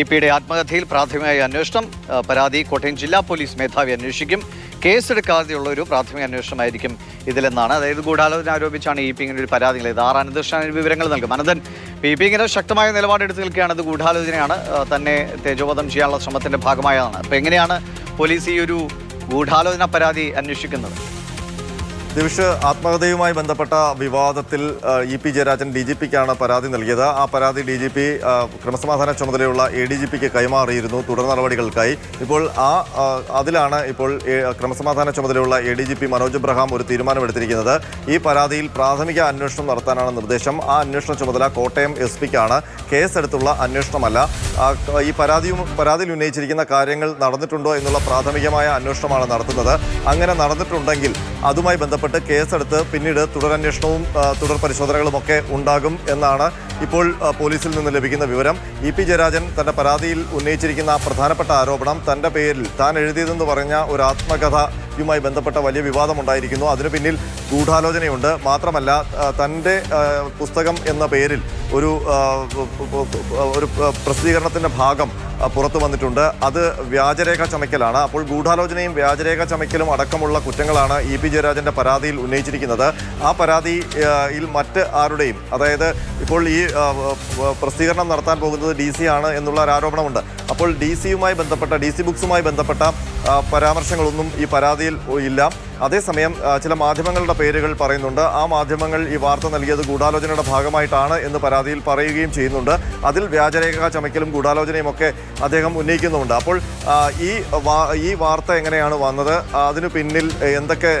E പിയുടെ ആത്മകഥയിൽ പ്രാഥമികമായ അന്വേഷണം പരാതി കോട്ടയം ജില്ലാ പോലീസ് മേധാവി അന്വേഷിക്കും. കേസെടുക്കാതെയുള്ള ഒരു പ്രാഥമിക അന്വേഷണമായിരിക്കും ഇതിലെന്നാണ്. അതായത് ഗൂഢാലോചന ആരോപിച്ചാണ് ഇ പി ഇങ്ങനെ ഒരു പരാതി നൽകിയത്. ആർ അനന്തകൃഷ്ണൻ വിവരങ്ങൾ നൽകും. അനന്തൻ ഇ പി ഇങ്ങനെ ശക്തമായ നിലപാടെടുത്ത് നിൽക്കുകയാണ്. ഇത് ഗൂഢാലോചനയാണ്. തന്നെ തേജോവധം ചെയ്യാനുള്ള ശ്രമത്തിന്റെ ഭാഗമായതാണ് അപ്പോൾ എങ്ങനെയാണ് പോലീസ് ഈ ഒരു ഗൂഢാലോചന പരാതി അന്വേഷിക്കുന്നത്? ദിവിഷ് ആത്മഹത്യയുമായി ബന്ധപ്പെട്ട വിവാദത്തിൽ E P Jayarajan D G പിക്കാണ് പരാതി നൽകിയത്. ആ പരാതി ഡി ജി പി ക്രമസമാധാന ചുമതലയുള്ള എ ഡി ജി പിക്ക് കൈമാറിയിരുന്നു തുടർ നടപടികൾക്കായി. ഇപ്പോൾ ആ ആ, അതിലാണ് ഇപ്പോൾ ക്രമസമാധാന ചുമതലയുള്ള A D G P Manoj Abraham ഒരു തീരുമാനമെടുത്തിരിക്കുന്നത്. ഈ പരാതിയിൽ പ്രാഥമിക അന്വേഷണം നടത്താനാണ് നിർദ്ദേശം. ആ അന്വേഷണ ചുമതല കോട്ടയം എസ് പിക്കാണ്. കേസെടുത്തുള്ള അന്വേഷണമല്ല. ഈ പരാതിയും പരാതിയിൽ ഉന്നയിച്ചിരിക്കുന്ന കാര്യങ്ങൾ നടന്നിട്ടുണ്ടോ എന്നുള്ള പ്രാഥമികമായ അന്വേഷണമാണ് നടത്തുന്നത്. അങ്ങനെ നടന്നിട്ടുണ്ടെങ്കിൽ അതുമായി ബന്ധപ്പെട്ട് കേസെടുത്ത് പിന്നീട് തുടരന്വേഷണവും തുടർ പരിശോധനകളും ഒക്കെ ഉണ്ടാകും എന്നാണ് ഇപ്പോൾ പോലീസിൽ നിന്ന് ലഭിക്കുന്ന വിവരം. ഇ പി ജയരാജൻ തന്റെ പരാതിയിൽ ഉന്നയിച്ചിരിക്കുന്ന പ്രധാനപ്പെട്ട ആരോപണം തന്റെ പേരിൽ താൻ എഴുതിയതെന്ന് പറഞ്ഞ ഒരു ആത്മകഥയുമായി ബന്ധപ്പെട്ട വലിയ വിവാദമുണ്ടായിരിക്കുന്നു. അതിനു പിന്നിൽ ഗൂഢാലോചനയുണ്ട്. മാത്രമല്ല തന്റെ പുസ്തകം എന്ന പേരിൽ ഒരു ഒരു പ്രസിദ്ധീകരണത്തിന്റെ ഭാഗം പുറത്തു വന്നിട്ടുണ്ട്. അത് വ്യാജരേഖ ചമയ്ക്കലാണ്. അപ്പോൾ ഗൂഢാലോചനയും വ്യാജരേഖ ചമയ്ക്കലും അടക്കമുള്ള കുറ്റങ്ങളാണ് ഇ പി ജയരാജന്റെ പരാതിയിൽ ഉന്നയിച്ചിരിക്കുന്നത്. ആ പരാതിയിൽ മറ്റ് ആരുടെയും അതായത് ഇപ്പോൾ ഈ പ്രസിദ്ധീകരണം നടത്താൻ പോകുന്നത് ഡി സി ആണ് എന്നുള്ള ഒരു ആരോപണമുണ്ട്. അപ്പോൾ ഡി സിയുമായി ബന്ധപ്പെട്ട ഡി സി ബുക്സുമായി ബന്ധപ്പെട്ട പരാമർശങ്ങളൊന്നും ഈ പരാതിയിൽ ഇല്ല. അതേസമയം ചില മാധ്യമങ്ങളുടെ പേരുകൾ പറയുന്നുണ്ട്. ആ മാധ്യമങ്ങൾ ഈ വാർത്ത നൽകിയത് ഗൂഢാലോചനയുടെ ഭാഗമായിട്ടാണ് എന്ന് പരാതിയിൽ പറയുകയും ചെയ്യുന്നുണ്ട്. അതിൽ വ്യാജരേഖ ചമയ്ക്കലും ഗൂഢാലോചനയും ഒക്കെ അദ്ദേഹം ഉന്നയിക്കുന്നുമുണ്ട്. അപ്പോൾ ഈ ഈ വാർത്ത എങ്ങനെയാണ് വന്നത്? അതിനു പിന്നിൽ എന്തൊക്കെ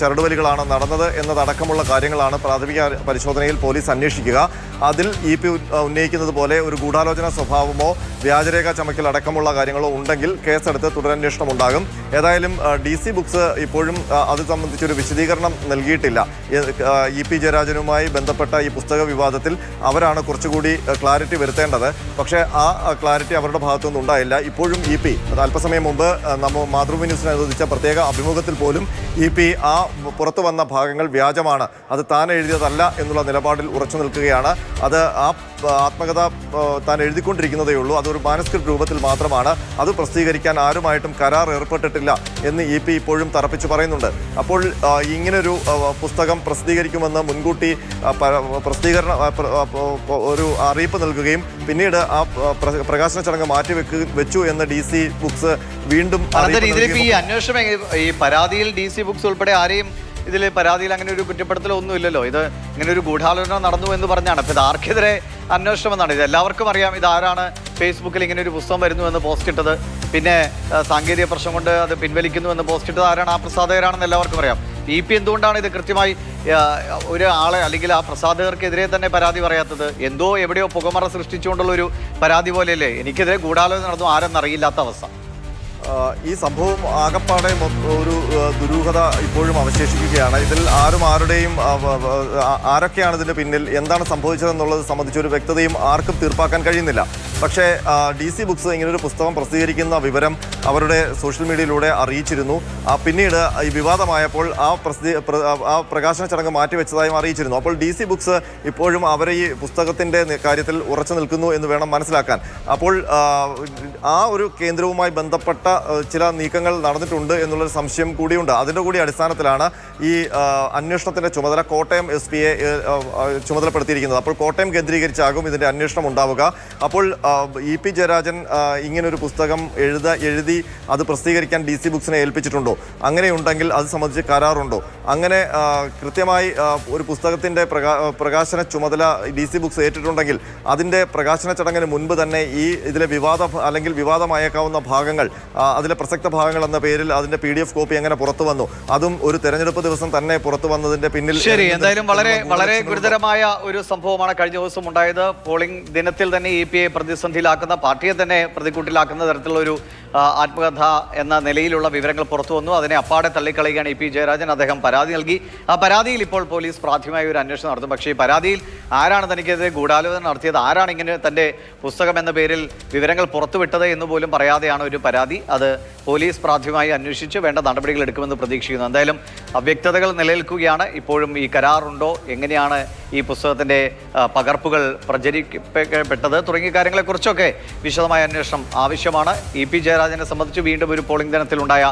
ചരടുവലികളാണ് നടന്നത് എന്നതടക്കമുള്ള കാര്യങ്ങളാണ് പ്രാഥമിക പരിശോധനയിൽ പോലീസ് അന്വേഷിക്കുക. അതിൽ ഇ പി ഉന്നയിക്കുന്നത് പോലെ ഒരു ഗൂഢാലോചന സ്വഭാവമോ വ്യാജരേഖ ചമയ്ക്കൽ അടക്കമുള്ള കാര്യങ്ങളോ ഉണ്ടെങ്കിൽ കേസെടുത്ത് തുടരന്വേഷണം ഉണ്ടാകും ഏതായാലും ഡി സി ബുക്സ് ഇപ്പോഴും അത് സംബന്ധിച്ചൊരു വിശദീകരണം നൽകിയിട്ടില്ല. ഇ പി ജയരാജനുമായി ബന്ധപ്പെട്ട ഈ പുസ്തക വിവാദത്തിൽ അവരാണ് കുറച്ചുകൂടി ക്ലാരിറ്റി വരുത്തേണ്ടത്. പക്ഷേ ആ ക്ലാരിറ്റി അവരുടെ ഭാഗത്തുനിന്ന് ഉണ്ടായില്ല. ഇപ്പോഴും ഇ പി അല്പസമയം മുമ്പ് നമ്മൾ മാതൃഭൂമി ന്യൂസിന് അനുവദിച്ച പ്രത്യേക അഭിമുഖത്തിൽ പോലും ഇ പി ആ പുറത്തു വന്ന ഭാഗങ്ങൾ വ്യാജമാണ്. അത് താൻ എഴുതിയതല്ല എന്നുള്ള നിലപാടിൽ ഉറച്ചു നിൽക്കുകയാണ്. അത് ആ ആത്മകഥ താൻ എഴുതിക്കൊണ്ടിരിക്കുന്നതേ ഉള്ളൂ. അതൊരു മാനസ്ക്രിപ്റ്റ് രൂപത്തിൽ മാത്രമാണ്. അത് പ്രസിദ്ധീകരിക്കാൻ ആരുമായിട്ടും കരാർ ഏർപ്പെട്ടിട്ടില്ല എന്ന് ഇ പി ഇപ്പോഴും തറപ്പിച്ച് പറയുന്നുണ്ട്. അപ്പോൾ ഇങ്ങനൊരു പുസ്തകം പ്രസിദ്ധീകരിക്കുമെന്ന് മുൻകൂട്ടി പ്രസിദ്ധീകരണ ഒരു അറിയിപ്പ് നൽകുകയും പിന്നീട് ആ പ്രകാശന ചടങ്ങ് മാറ്റി വെക്ക് വെച്ചു എന്ന് ഡി സി ബുക്സ് വീണ്ടും ഈ അന്വേഷണം ഈ പരാതിയിൽ ഡി സി ബുക്സ് ഉൾപ്പെടെ ആരെയും ഇതിൽ പരാതിയിൽ അങ്ങനെ ഒരു കുറ്റപ്പെടുത്തലോ ഒന്നും ഇല്ലല്ലോ ഇത് ഇങ്ങനെ ഒരു ഗൂഢാലോചന നടന്നു എന്ന് പറഞ്ഞാണ്. അപ്പോൾ ഇത് ആർക്കെതിരെ അന്വേഷണം എന്നാണ് ഇത് എല്ലാവർക്കും അറിയാം ഇതാരാണ് ഫേസ്ബുക്കിൽ ഇങ്ങനെ ഒരു പുസ്തകം വരുന്നു എന്ന് പോസ്റ്റ് ഇട്ടത്. പിന്നെ സാങ്കേതിക പ്രശ്നം കൊണ്ട് അത് പിൻവലിക്കുന്നു എന്ന് പോസ്റ്റ് ഇട്ടത് ആരാണ്? ആ പ്രസാദകരാണെന്ന് എല്ലാവർക്കും അറിയാം. ഇ പി എന്തുകൊണ്ടാണ് ഇത് കൃത്യമായി ഒരു ആളെ അല്ലെങ്കിൽ ആ പ്രസാധകർക്കെതിരെ തന്നെ പരാതി പറയാത്തത്? എന്തോ എവിടെയോ പുകമറ സൃഷ്ടിച്ചുകൊണ്ടുള്ള ഒരു പരാതി പോലെയല്ലേ? എനിക്കെതിരെ ഗൂഢാലോചന നടന്നു. ആരെന്നറിയില്ലാത്ത അവസ്ഥ. ഈ സംഭവം ആകപ്പാടെ ഒരു ദുരൂഹത ഇപ്പോഴും അവശേഷിക്കുകയാണ്. ഇതിൽ ആരും ആരുടെയും ആരൊക്കെയാണ് ഇതിന് പിന്നിൽ? എന്താണ് സംഭവിച്ചതെന്നുള്ളത് സംബന്ധിച്ച് ഒരു വ്യക്തതയും ആർക്കും തീർപ്പാക്കാൻ കഴിയുന്നില്ല. പക്ഷേ ഡി സി ബുക്സ് ഇങ്ങനൊരു പുസ്തകം പ്രസിദ്ധീകരിക്കുന്ന വിവരം അവരുടെ സോഷ്യൽ മീഡിയയിലൂടെ അറിയിച്ചിരുന്നു. പിന്നീട് ഈ വിവാദമായപ്പോൾ ആ പ്രസിദ്ധി പ്ര- ആ- പ്രകാശന ചടങ്ങ് മാറ്റിവെച്ചതായും അറിയിച്ചിരുന്നു. അപ്പോൾ ഡി സി ബുക്സ് ഇപ്പോഴും അവരെ ഈ പുസ്തകത്തിന്റെ കാര്യത്തിൽ ഉറച്ചു നിൽക്കുന്നു എന്ന് വേണം മനസ്സിലാക്കാൻ. അപ്പോൾ ആ, ഒരു കേന്ദ്രവുമായി ബന്ധപ്പെട്ട ചില നീക്കങ്ങൾ നടന്നിട്ടുണ്ട് എന്നുള്ളൊരു സംശയം കൂടിയുണ്ട്. അതിന്റെ കൂടി അടിസ്ഥാനത്തിലാണ് ഈ അന്വേഷണത്തിന്റെ ചുമതല കോട്ടയം എസ് പിയെ ചുമതലപ്പെടുത്തിയിരിക്കുന്നത്. അപ്പോൾ കോട്ടയം കേന്ദ്രീകരിച്ചാകും ഇതിന്റെ അന്വേഷണം ഉണ്ടാവുക. അപ്പോൾ ഇ പി ജയരാജൻ ഇങ്ങനൊരു പുസ്തകം എഴുത എഴുതി അത് പ്രസിദ്ധീകരിക്കാൻ ഡി സി ബുക്സിനെ ഏൽപ്പിച്ചിട്ടുണ്ടോ? അങ്ങനെയുണ്ടെങ്കിൽ അത് സംബന്ധിച്ച് കരാറുണ്ടോ? അങ്ങനെ കൃത്യമായി ഒരു പുസ്തകത്തിന്റെ പ്രകാ പ്രകാശന ചുമതല ഡി സി ബുക്സ് ഏറ്റിട്ടുണ്ടെങ്കിൽ അതിന്റെ പ്രകാശന ചടങ്ങിന് മുൻപ് തന്നെ ഈ ഇതിലെ വിവാദ അല്ലെങ്കിൽ വിവാദമായേക്കാവുന്ന ഭാഗങ്ങൾ അതിലെ പ്രസക്ത ഭാഗങ്ങൾ എന്ന പേരിൽ അതിന്റെ പി ഡി എഫ് കോപ്പി എങ്ങനെ പുറത്തു വന്നു? അതും ഒരു തെരഞ്ഞെടുപ്പ് ദിവസം തന്നെ പുറത്തു വന്നതിന്റെ പിന്നിൽ ശരി എന്തായാലും വളരെ വളരെ ഗുരുതരമായ ഒരു സംഭവമാണ് കഴിഞ്ഞ ദിവസം ഉണ്ടായത്. പോളിംഗ് ദിനത്തിൽ തന്നെ ഇ പി ഐ പ്രതിസന്ധിയിലാക്കുന്ന പാർട്ടിയെ തന്നെ പ്രതിക്കൂട്ടിലാക്കുന്ന തരത്തിലുള്ള ഒരു ആത്മകഥ എന്ന നിലയിലുള്ള വിവരങ്ങൾ പുറത്തു വന്നു. അതിനെ അപ്പാടെ തള്ളിക്കളയുകയാണ് ഇ പി ജയരാജൻ. അദ്ദേഹം പരാതി നൽകി. ആ പരാതിയിൽ ഇപ്പോൾ പോലീസ് പ്രാഥമികമായ ഒരു അന്വേഷണം നടത്തും. പക്ഷേ ഈ പരാതിയിൽ ആരാണ് തനിക്കെതിരെ ഗൂഢാലോചന നടത്തിയത്? ആരാണ് ഇങ്ങനെ തന്റെ പുസ്തകം എന്ന പേരിൽ വിവരങ്ങൾ പുറത്തുവിട്ടത് എന്ന് പോലും പറയാതെയാണ് ഒരു പരാതി. അത് പോലീസ് പ്രാഥമികമായി അന്വേഷിച്ച് വേണ്ട നടപടികൾ എടുക്കുമെന്ന് പ്രതീക്ഷിക്കുന്നു. എന്തായാലും അവ്യക്തതകൾ നിലനിൽക്കുകയാണ്. ഇപ്പോഴും ഈ കരാറുണ്ടോ? എങ്ങനെയാണ് ഈ പുസ്തകത്തിന്റെ പകർപ്പുകൾ പ്രചരിക്കപ്പെട്ടത്? തുടങ്ങിയ കാര്യങ്ങളെക്കുറിച്ചൊക്കെ വിശദമായ അന്വേഷണം ആവശ്യമാണ്. ഇ പി ജയരാജനെ സംബന്ധിച്ച് വീണ്ടും ഒരു പോളിംഗ് ദിനത്തിലുണ്ടായ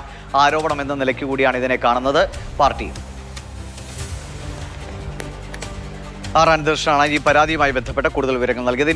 ആരോപണം എന്ന നിലയ്ക്ക് കൂടിയാണ് ഇതിനെ കാണുന്നത്. പാർട്ടി. ആർ അനന്തകൃഷ്ണനാണ് ഈ പരാതിയുമായി ബന്ധപ്പെട്ട കൂടുതൽ വിവരങ്ങൾ നൽകിയത്.